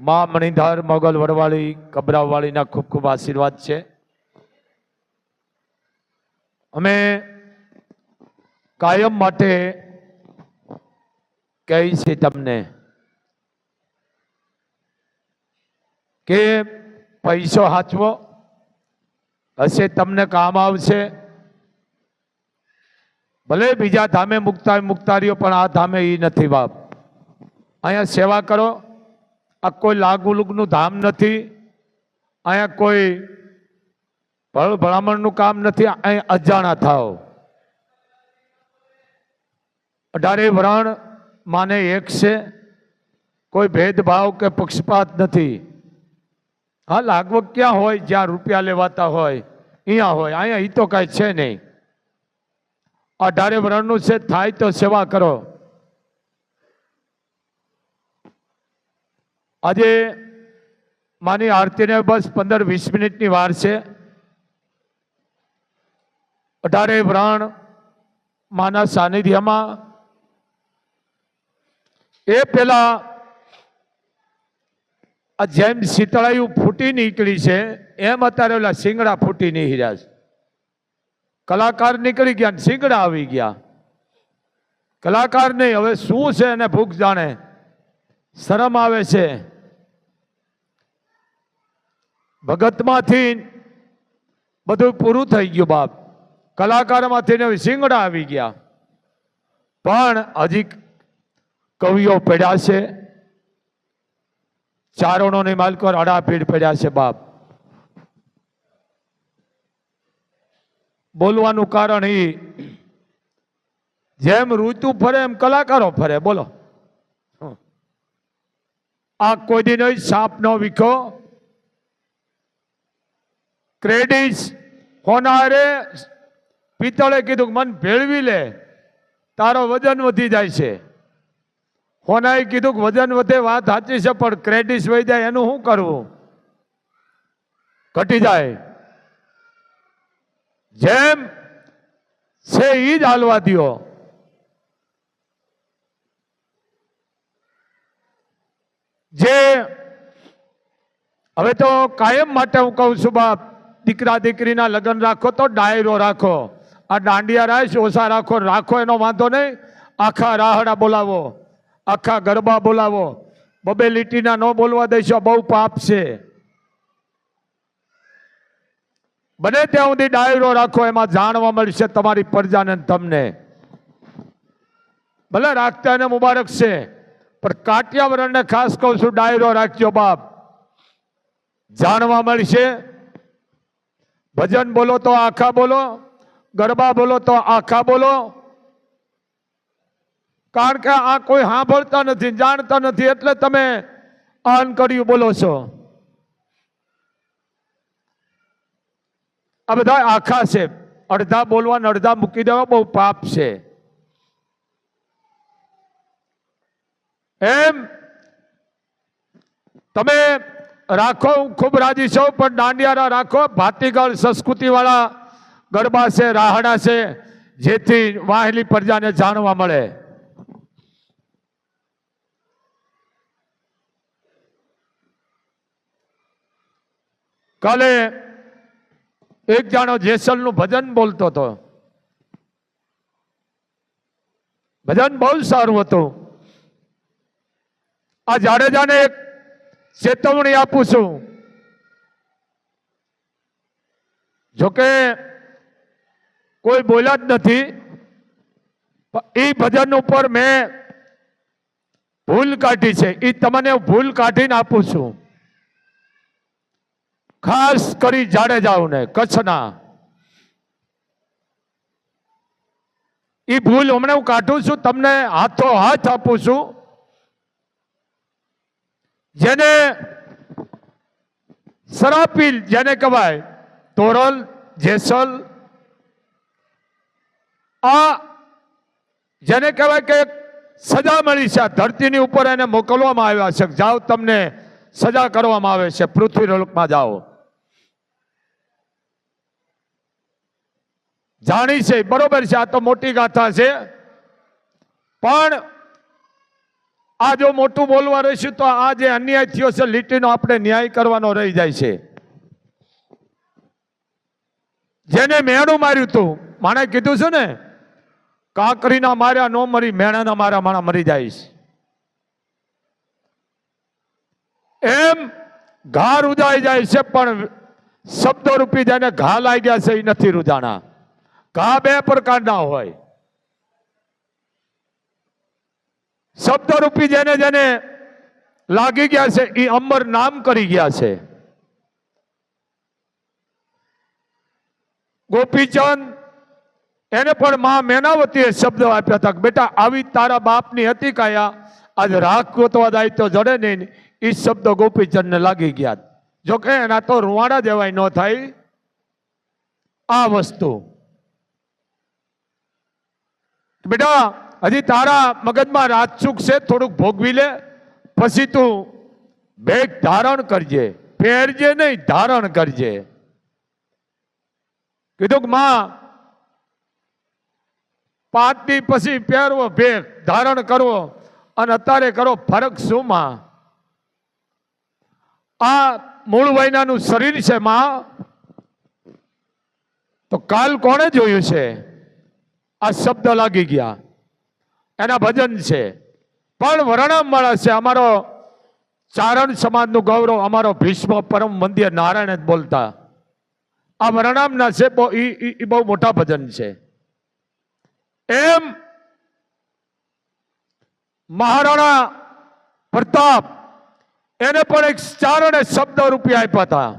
મા મણિધર મોગલ વડવાળી કબરાવાળીના ખૂબ ખૂબ આશીર્વાદ છે. અમે કાયમ માટે કહી છે તમને કે પૈસો હાચવો, હશે તમને કામ આવશે. ભલે બીજા ધામે મુકતા મુક્તારીઓ, પણ આ ધામે એ નથી બાપ. અહીંયા સેવા કરો. આ કોઈ લાગુલુગનું ધામ નથી, અહીંયા કોઈ ભળ ભલામણનું કામ નથી અહીં અજાણા થાવ અઢારે વરણ માને એક છે, કોઈ ભેદભાવ કે પક્ષપાત નથી. હા, લાગવગ ક્યાં હોય, જ્યાં રૂપિયા લેવાતા હોય, અહીંયા હોય, અહીંયા એ તો કાંઈ છે નહીં. અઢારે વરણનું છે, થાય તો સેવા કરો. આજે માની આરતીને બસ પંદર વીસ મિનિટની વાર છે. અઢારે વ્રણ માના સાનિધ્યમાં એ પેલા આ જેમ શીતળાયું ફૂટી નીકળી છે, એમ અત્યારે ઓલા શિંગડા ફૂટી નીકળ્યા છે. કલાકાર નીકળી ગયા ને શિંગડા આવી ગયા. કલાકાર નહીં, હવે શું છે એને ભૂખ જાણે. શરમ આવે છે. ભગતમાંથી બધું પૂરું થઈ ગયું બાપ. કલાકારમાંથી ને શિંગડા આવી ગયા. પણ હજી કવિઓ પડ્યા છે. ચારણોની માલકો અડાપીડ પડ્યા છે બાપ. બોલવાનું કારણ એ જેમ ઋતુ ફરે એમ કલાકારો ફરે, બોલો. આ કોઈ દિન સાપ નો વિખો. ક્રેડિટ હોનારે પિત્તળે કીધું મન ભેળવી લે, તારો વજન વધી જાય છે. હોનાએ કીધું વજન વધે વાત સાચી છે, પણ ક્રેડિટ વહી જાય, એનું શું કરવું? ઘટી જાય. જેમ છે એ જ હાલવા દ્યો. જે હવે તો કાયમ માટે હું કહું છું, બાપ, દીકરા, દીકરીના લગ્ન રાખો તો ડાયરો રાખો. આ દાંડિયા રાખ ઓછા રાખો રાખો એનો વાંધો નહીં. આખા રાહડા બોલાવો, આખા ગરબા બોલાવો. બબે લીટીના ન બોલવા દઈશો બહુ પાપ છે. બને ત્યાં સુધી ડાયરો રાખો, એમાં જાણવા મળશે તમારી પ્રજાને તમને. ભલે રાખતા એને મુબારક છે. પણ કાટ્યાવરણને ખાસ કહું છું, ડાયરો રાખજો બાપ. જાણવા મળશે. ભજન બોલો તો આખા બોલો, ગરબા બોલો તો આખા બોલો. કારણ કે આ કોઈ સાંભળતા નથી, જાણતા નથી, એટલે તમે આન કર્યું બોલો છો. આ બધા આખા છે. અડધા બોલવાને અડધા મૂકી દેવા બહુ પાપ છે. એમ તમે રાખો, હું ખૂબ રાજી છું, પણ દાંડિયારા રાખો. ભાતીગળ સંસ્કૃતિવાળા ગરબા છે, રાહડા છે, જેથી વાહેલી પ્રજાને જાણવા મળે. કાલે એક જાણો જેસલનું ભજન બોલતો હતો. ભજન બહુ સારું હતું. આ જાડેજાને એક ચેતવણી આપું છું. જોકે કોઈ બોલ્યા જ નથી એ ભજન ઉપર મેં ભૂલ કાઢી છે. એ તમને ભૂલ કાઢીને આપું છું. ખાસ કરી જાડેજાઓને, કચ્છના. એ ભૂલ હમણાં હું કાઢું છું, તમને હાથો હાથ આપું છું. જેને સરાપીલ, જેને કહેવાય તોરલ, જેસલ. આ જેને કહેવાય કે સજા મળી છે ધરતીની ઉપર એને મોકલવામાં આવ્યા છે. જાઓ તમને સજા કરવામાં આવે છે. પૃથ્વી લોકમાં જાઓ. જાણી છે, બરોબર છે, આ તો મોટી ગાથા છે. પણ આ જો મોટું બોલવા રહીશું તો આ જે અન્યાય થયો છે, લીટીનો આપણે ન્યાય કરવાનો રહી જાય છે. જેને મેણું માર્યું હતું, માણે કીધું છે ને, કાકરીના માર્યા નો મરી, મેણાના મારા માણા મરી જાય એમ ઘા રૂજાઈ જાય છે, પણ શબ્દો રૂપી જેને ઘા લાગ્યા ગયા છે, એ નથી રૂજાણા. ઘા બે પ્રકારના હોય. શબ્દ રૂપી જેને જેને લાગી ગયા છે એ અમર નામ કરી ગયા છે. ગોપીચંદ એને પણ માં મેનાવતીએ શબ્દ આપ્યા હતા બેટા, આવી તારા બાપની હતી કાયા? આજે રાખ ગોતવા જાય તો જડે નહીં. એ શબ્દ ગોપીચંદને લાગી ગયા. જોકે એના તો રૂવાડા જેવાય ન થાય. આ વસ્તુ. બેટા હજી તારા મગજમાં રાજસુખ છે, થોડુંક ભોગવી લે. પછી તું બેગ ધારણ કરજે, પહેરજે નહીં, ધારણ કરજે. કીધું કે, માં દી પછી પહેરવો ભેગ ધારણ કરવો અને અત્યારે કરો, ફરક શું, માં? આ મૂળ વૈનાનું શરીર છે, માં. તો કાલ કોણે જોયું છે? આ શબ્દ લાગી ગયા. એના ભજન છે. પણ વર્ણમ મળે છે અમારો ચારણ સમાજનું ગૌરવ, અમારો ભીષ્મ પરમ મંદિર નારાયણ જ બોલતા. આ વરણામના છે એ બહુ મોટા ભજન છે. એમ મહારાણા પ્રતાપ એને પણ એક ચારણે શબ્દ રૂપિયા આપ્યા હતા.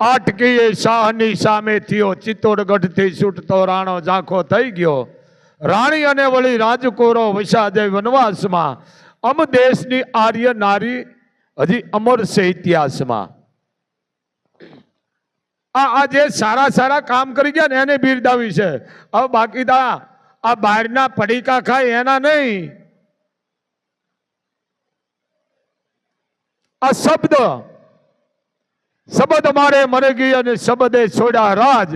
આટકીએ શાહની સામે થયો. ચિત્તોડગઢથી છૂટતો રાણો ઝાંખો થઈ ગયો. રાણી અને વળી રાજકુરો વિષાદે વનવાસમાં. અમ દેશની આર્ય નારી, હજી અમર છે ઇતિહાસમાં. આ આ જે સારા સારા કામ કરી ગયા ને એને બિરદાવી છે. હવે બાકી દા, આ બહારના પડીકા ખાય એના નહીં. આ શબ્દ શબ્દ મારે મરગી અને શબ્દે છોડ્યા રાજ.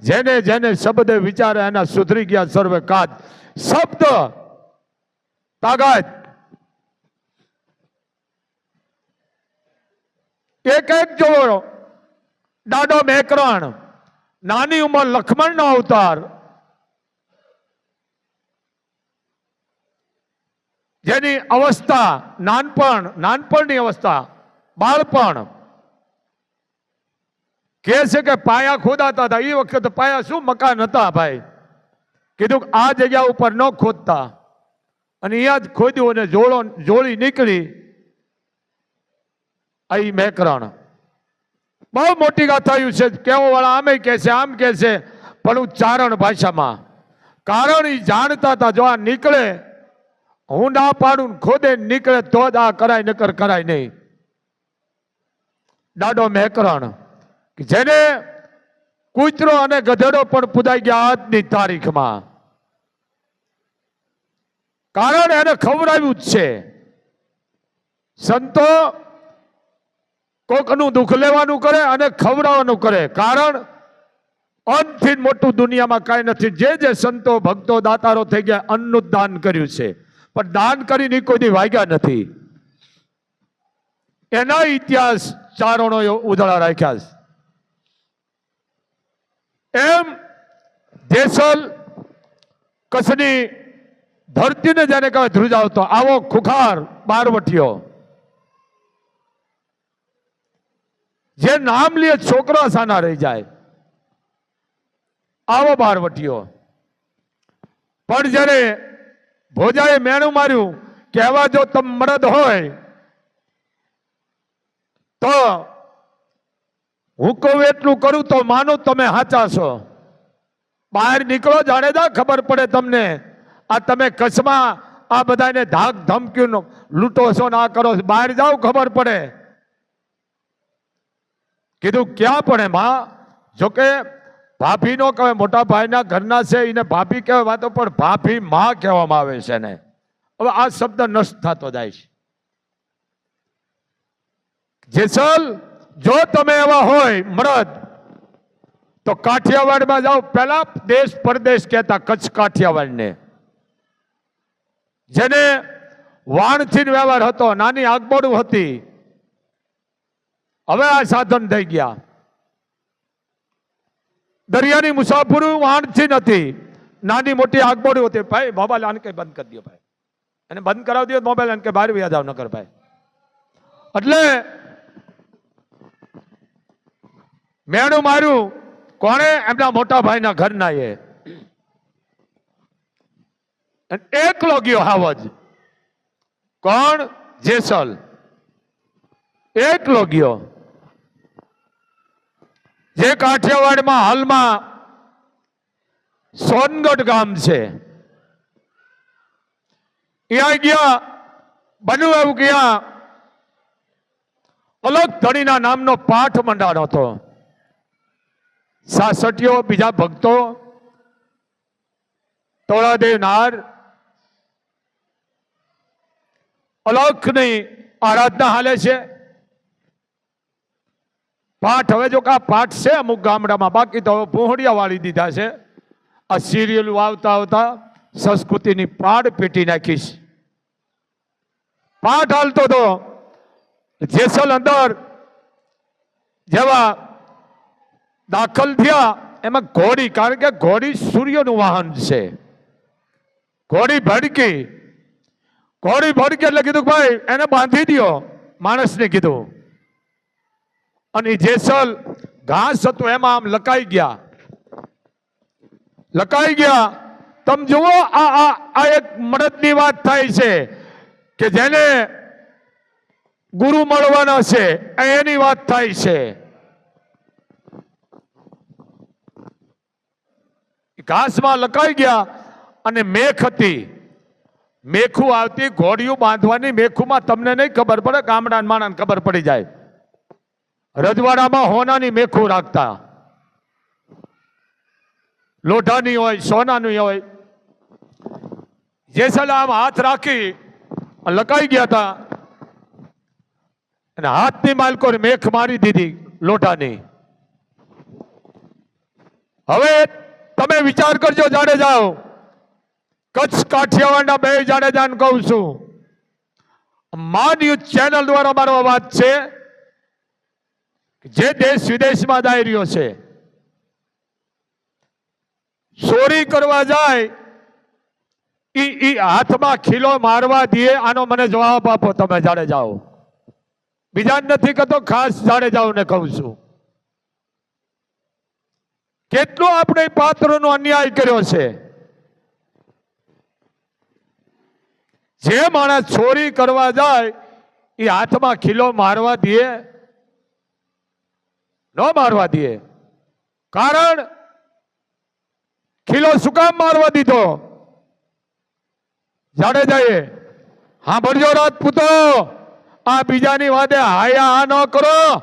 જેને જેને શબ્દે વિચારે એના સુધરી ગયા સર્વે કાજ. શબ્દ તાકાત. એક એક જોવો. દાડો મેકરણ. નાની ઉંમર લખમણનો અવતાર. જેની અવસ્થા નાનપણ, નાનપણની અવસ્થા, બાળપણ. કહે છે કે પાયા ખોદાતા હતા. એ વખતે પાયા શું મકાન હતા ભાઈ? કીધું આ જગ્યા ઉપર ન ખોદતા. અને અહીંયા જ ખોદ્યું અને જોડો જોડી નીકળી. અહીં મેકરણ. બહુ મોટી ગાથાયું છે. કેવો વાળા આમે કહે છે, આમ કહે છે, પણ હું ચારણ ભાષામાં. કારણ એ જાણતા હતા, જો આ નીકળે, હું ના પાડું ખોદે નીકળે તો જ આ કરાય, નકર કરાય નહીં. દાડો મેકરણ. જેને કૂતરો અને ગધેડો પણ પુદાઈ ગયા આજની તારીખમાં. કારણ એને ખવડાવ્યું જ છે. સંતો કોકનું દુઃખ લેવાનું કરે અને ખવડાવવાનું કરે. કારણ અનથી મોટું દુનિયામાં કાંઈ નથી. જે જે સંતો, ભક્તો, દાતારો થઈ ગયા, અન્નનું દાન કર્યું છે. પણ દાન કરીને કોઈ દી વાગ્યા નથી. એના ઇતિહાસ ચારણો ઉધળા રાખ્યા છે. એમ જેસલ કચ્છની ધરતીને જેને કહેવાય ધ્રુજાવતો આવો ખુખાર બારવટીયો જે નામ લે છોકરા સાના રહી જાય. આવો બારવટીયો પણ જ્યારે ભોજાએ મેણું માર્યું કે આવા જો તમ મરદ હોય, તો હું કહું એટલું કરું તો માનું તમે સાચા છો. બહાર નીકળો જાણેજા ખબર પડે તમને. આ તમે કચ્છમાં આ બધાને ધાક ધમકીનો લૂંટો છો ના કરો બહાર જાઓ ખબર પડે. કીધું, ક્યાં પડે માં? જોકે ભાભી નો કહેવાય, મોટા ભાઈના ઘરના છે, એને ભાભી કહેવાય વાતો, પણ ભાભી માં કહેવામાં આવે છે ને હવે આ શબ્દ નષ્ટ થતો જાય છે. જેસલ જો તમે એવા હોય મરદ, તો કાઠિયાવાડમાં જાઓ. પહેલા દેશ પરદેશ કહેતા કચ્છ કાઠિયાવાડને. જેને વાણથી વ્યવહાર હતો, નાની આગબોડું હતી. હવે આ સાધન થઈ ગયા. દરિયાની મુસાફરી વાણથી નથી નાની મોટી આગબડું હતી. ભાઈ, મોબાઈલ આને કઈ બંધ કરી દો ભાઈ. એને બંધ કરાવી દો મોબાઈલ આને કઈ બહાર વ્યા ન નકર ભાઈ. એટલે મેણું માર્યું. કોણે? એમના મોટા ભાઈના ઘરના એ એકલો ગયો હાવજ. કોણ? જેસલ. એકલો ગયો. જે કાઠિયાવાડમાં હાલમાં સોનગઢ ગામ છે. ત્યાં ગયા બન્યું એવું ગયા. અલગ ધણીના નામનો પાઠ મંડાણ હતો. સાસટીઓ બીજા ભક્તો, તોળાદેવ નાર, અલખની આરાધના હાલે છે. પાઠ હવે જો કા પાઠ છે અમુક ગામડામાં, બાકી તો હવે પોહડિયા વાળી દીધા છે. આ સિરિયલ આવતા આવતા સંસ્કૃતિની પાડ પેટી નાખીશ. પાઠ હાલતો તો જેસલ અંદર જેવા દાખલ થયા. એમાં ઘોડી, કારણ કે ઘોડી સૂર્યનું વાહન છે. ઘોડી ભડકી. ઘોડી ભડકી એટલે કીધું ભાઈ, એને બાંધી દ્યો, માણસને કીધું. અને જેસલ ઘાસ હતું, એમાં આમ લકાઈ ગયા. લકાઈ ગયા. તમે જુઓ આ આ એક મદદની વાત થાય છે કે જેને ગુરુ મળવાના છે, એની વાત થાય છે. ઘાસમાં લકાઈ ગયા અને મેખ હતી. મેખું આવતી ઘોડિયું બાંધવાની મેખુમાં તમને નહીં ખબર પડે ગામડા માણાને ખબર પડી જાય. રજવાડામાં હોનાની મેખું રાખતા. લોઢાની હોય, સોનાની હોય. જેસલ આમ હાથ રાખી લકાઈ ગયા હતા અને હાથની માલકોને મેખ મારી દીધી લોઢાની. હવે તમે વિચાર કરજો જાડે જાઓ. કચ્છ કાઠિયાવાડના બે જાડેજાને કહું છું. મા ન્યૂઝ ચેનલ દ્વારા મારો વાત છે જે દેશ વિદેશમાં જઈ રહ્યો છે. ચોરી કરવા જાય, ઈ ઈ હાથમાં ખીલો મારવા દે આનો મને જવાબ આપો, તમે જાડે જાઓ. બીજા નથી કહેતો, ખાસ જાડે જાઓ ને કહું છું. કેટલો આપણે પાત્રનો અન્યાય કર્યો છે? જે માણસ ચોરી કરવા જાય, એ હાથમાં ખીલો મારવા દે, ન મારવા દે. કારણ, ખીલો શું કામ મારવા દીધો? જાડેજાએ હા ભરજો રાજપૂતો, આ બીજાની વાતે હાયા હા ન કરો.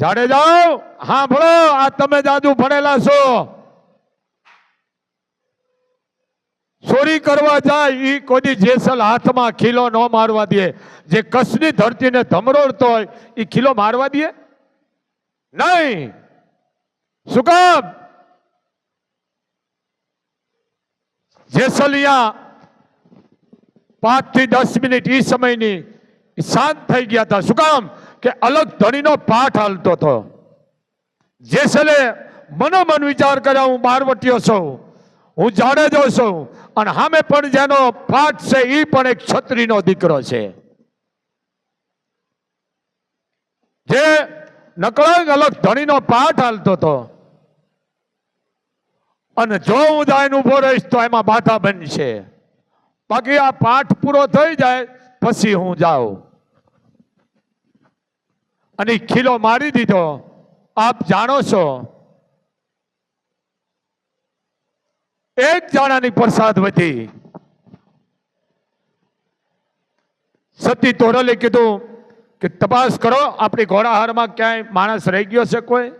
જાડે જાઓ. હા, ભણો. આ તમે દાદુ ભણેલા છો. ચોરી કરવા જાય એ કોઈ જેસલ હાથમાં ખીલો ન મારવા દે. જે કચ્છની ધરતીને ધમરોડતો હોય એ ખીલો મારવા દે? નહીં. શું કામ? જેસલિયા પાંચથી દસ મિનિટ એ સમયની શાંત થઈ ગયા હતા. શું કામ? કે અલગ ધણીનો પાઠ હાલતો હતો. જેસલે મનોમન વિચાર કર્યા, હું મારવટીયો છું, હું જાડેજો છું, અને સામે પણ જેનો પાઠ છે એ પણ એક છત્રીનો દીકરો છે. જે નકળંગ અલગ ધણીનો પાઠ હાલતો હતો. અને જો હું જાય ઊભો રહીશ તો એમાં બાધા બનશે. બાકી આ પાઠ પૂરો થઈ જાય, પછી હું જાઉં. અને ખીલો મારી દીધો. આપ જાણો છો. એક જાણાની પ્રસાદ વધી. સતી તોરલે કીધું કે તપાસ કરો, આપણી ઘોડાહારમાં ક્યાંય માણસ રહી ગયો છે કોઈ?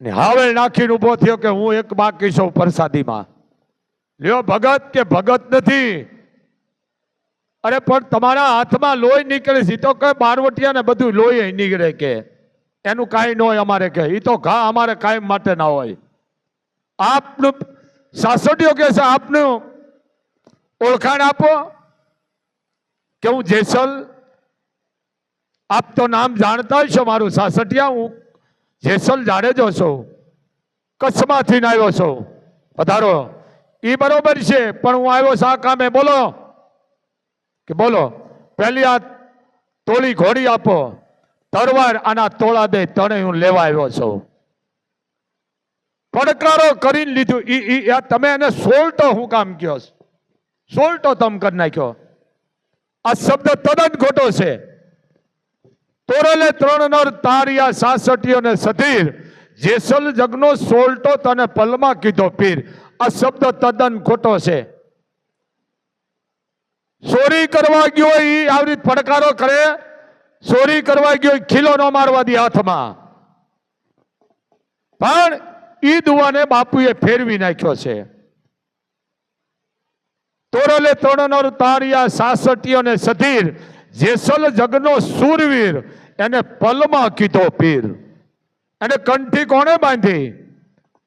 ને હાવેલ નાખીને ઊભો થયો કે હું એક બાકી છું પ્રસાદીમાં. લ્યો ભગત કે ભગત નથી. અરે પણ તમારા હાથમાં લોહી નીકળે છે તો કે બારવટિયા ને બધું લોહી નીકળે કે? એનું કાંઈ ન હોય અમારે કે એ તો ઘા અમારે કાયમ માટે ના હોય. આપનું સાસટીઓ કે છે, આપનું ઓળખાણ આપો કે હું જેસલ. આપ તો નામ જાણતા હશો મારું સાસટિયા, હું જેસલ જાડેજો છું. કચ્છમાંથી આવ્યો છું. પધારો. એ બરોબર છે, પણ હું આવ્યો છું કામે, બોલો. કે બોલો, પહેલી આ તોળી ઘોડી આપો. તરવાર આના તોળા દે, તણે હું લેવા આવ્યો છું. પડકારો કરીને લીધું. ઈ ઈ તમે એને સોલટો હું કામ કયો? સોલટો તમ કરી નાખ્યો. આ શબ્દ તદ્દન ખોટો છે. તોરલે ત્રણ નર તારિયા સાસટીઓ ને સધીર. જેસલ જગનો સોલટો તને પલમાં કીધો પીર. આ શબ્દ તદ્દન ખોટો છે. ચોરી કરવા ગયો એ આવી રીતે પડકારો કરે, ચોરી કરવા ગયો ખીલો ન મારવા દે હાથમાં. પણ ઈ દુવાને બાપુએ ફેરવી નાખ્યો છે. તોરલે ત્રણ તારિયા સાસટીઓ ને સધીર, જેસલ જગનો સુરવીર, એને પલમાં કીધો પીર. એને કંઠી કોણે બાંધી?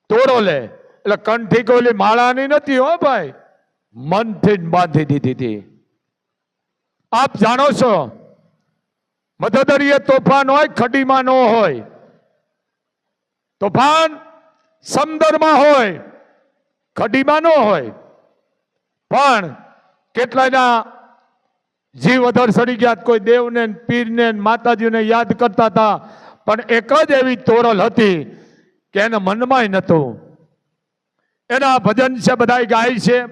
તોરોલે. એટલે કંઠી કોલી માળાની નથી હો ભાઈ. મનથી જ બાંધી દીધી હતી આપ જાણો છો મધદરીએ તોફાન હોય, ખડીમાં ન હોય. તોફાન સમદરમાં હોય, ખડીમાં ન હોય. પણ કેટલાયના જીવ અધર સડી ગયા, કોઈ દેવને પીરને માતાજીને યાદ કરતા હતા, પણ એક જ એવી તોરલ હતી કે એને મનમાંય નહોતું. એના ભજન છે બધા ગાય છે.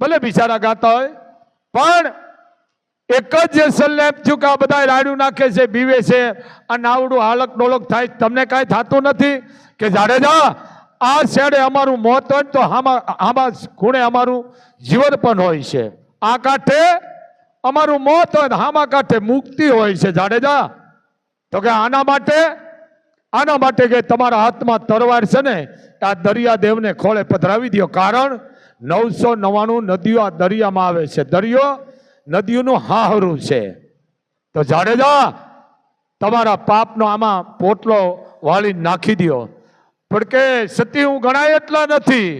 ભલે બિચારા ગાતા હોય, પણ એક જ સલ્લેપ થયું કે આ બધા રાડું નાખે છે, બીવે છે. આ નાવડું હાલક ડોલક થાય તમને કાંઈ થતું નથી કે જાડેજા આ શેડે અમારું મોત હોય તો આમાં ખૂણે અમારું જીવન પણ હોય છે. આ કાંઠે અમારું મોત હોય હામાં કાંઠે મુક્તિ હોય છે. જાડેજા તો કે આના માટે આના માટે કે તમારા હાથમાં તરવાર છે ને આ દરિયા દેવને ખોળે પધરાવી દો કારણ નવસો નવાણું નદીઓ આ દરિયામાં આવે છે. દરિયો નદીઓનું હાહરું છે. તો જાડેજા, તમારા પાપનો આમાં પોટલો વાળી નાખી દો પણ કે સતી હું ગણાય એટલા નથી.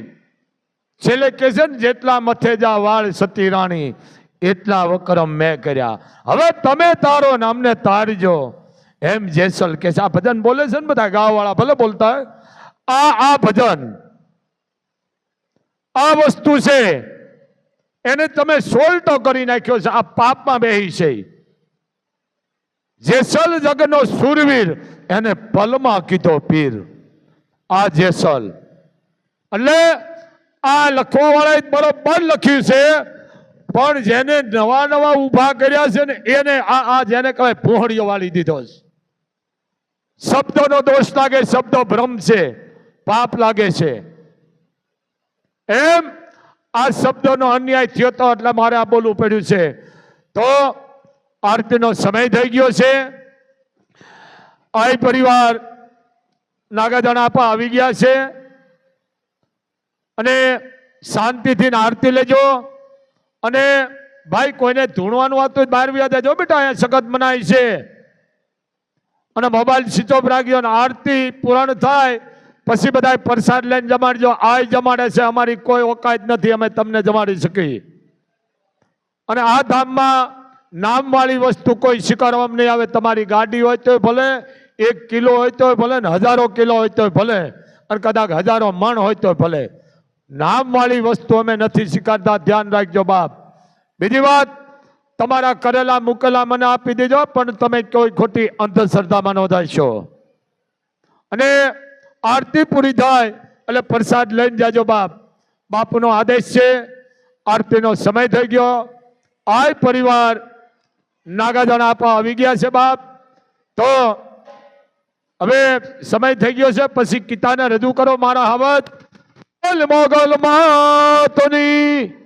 છેલ્લે કે છે ને, જેટલા મથેજા વાળ સતી રાણી, એટલા વક્રમ મેં કર્યા. હવે તમે તારો ને અમને તારજો. એમ જેસલ કે આ ભજન બોલે છે ને બધા ગાવાળા ભલે બોલતા આ આ ભજન, આ વસ્તુ છે. એને તમે સોલ્ટો કરી નાખ્યો છે, આ પાપમાં બેહી છે. જેસલ જગનો સુરવીર એને પલમાં કીધો, પીર. આ જેસલ. એટલે આ લખવા વાળાએ બરોબર લખ્યું છે, પણ જેને નવા નવા ઊભા કર્યા છે ને, એને આ આ જેને કહેવાય પોહળીઓ વાળી દીધો શબ્દનો દોષ લાગે, શબ્દો ભ્રમ છે, પાપ લાગે છે. એમ આ શબ્દોનો અન્યાય થયો તો એટલે મારે આ બોલવું પડ્યું છે. તો આરતીનો સમય થઈ ગયો છે. આ પરિવાર નાગાજણ પણ આવી ગયા છે. અને શાંતિથી આરતી લેજો. અને ભાઈ, કોઈને ધૂણવાનું હતું બહાર વ્યા દેજો બેટા, અહીંયા સખત મનાય છે. અને મોબાઈલ સ્વિચ ઓફ રાખ્યો અને આરતી પૂરણ થાય. પછી બધા પ્રસાદ લઈને જમાડજો. આ જમાડે છે, અમારી કોઈ ઓકાત નથી, અમે તમને જમાડી શકીએ. અને આ ધામમાં નામવાળી વસ્તુ કોઈ સ્વીકારવામાં નહીં આવે. તમારી ગાડી હોય તોય ભલે, એક કિલો હોય તોય ભલે, ને હજારો કિલો હોય તોય ભલે, અને કદાચ હજારો મણ હોય તોય ભલે. નામવાળી વસ્તુ અમે નથી સ્વીકારતા ધ્યાન રાખજો બાપ. બીજી વાત, તમારા કરેલા મૂકેલા મને આપી દેજો, પણ તમે કોઈ ખોટી અંધશ્રદ્ધામાં ન થશો અને આરતી પૂરી થાય એટલે પ્રસાદ લઈને જાજો બાપ. બાપુનો આદેશ છે, આરતીનો સમય થઈ ગયો. આ પરિવાર, નાગાજણ આપવા આવી ગયા છે બાપ. તો હવે સમય થઈ ગયો છે, પછી કિતાને રજૂ કરો મારા હવત. મોગલ માતની.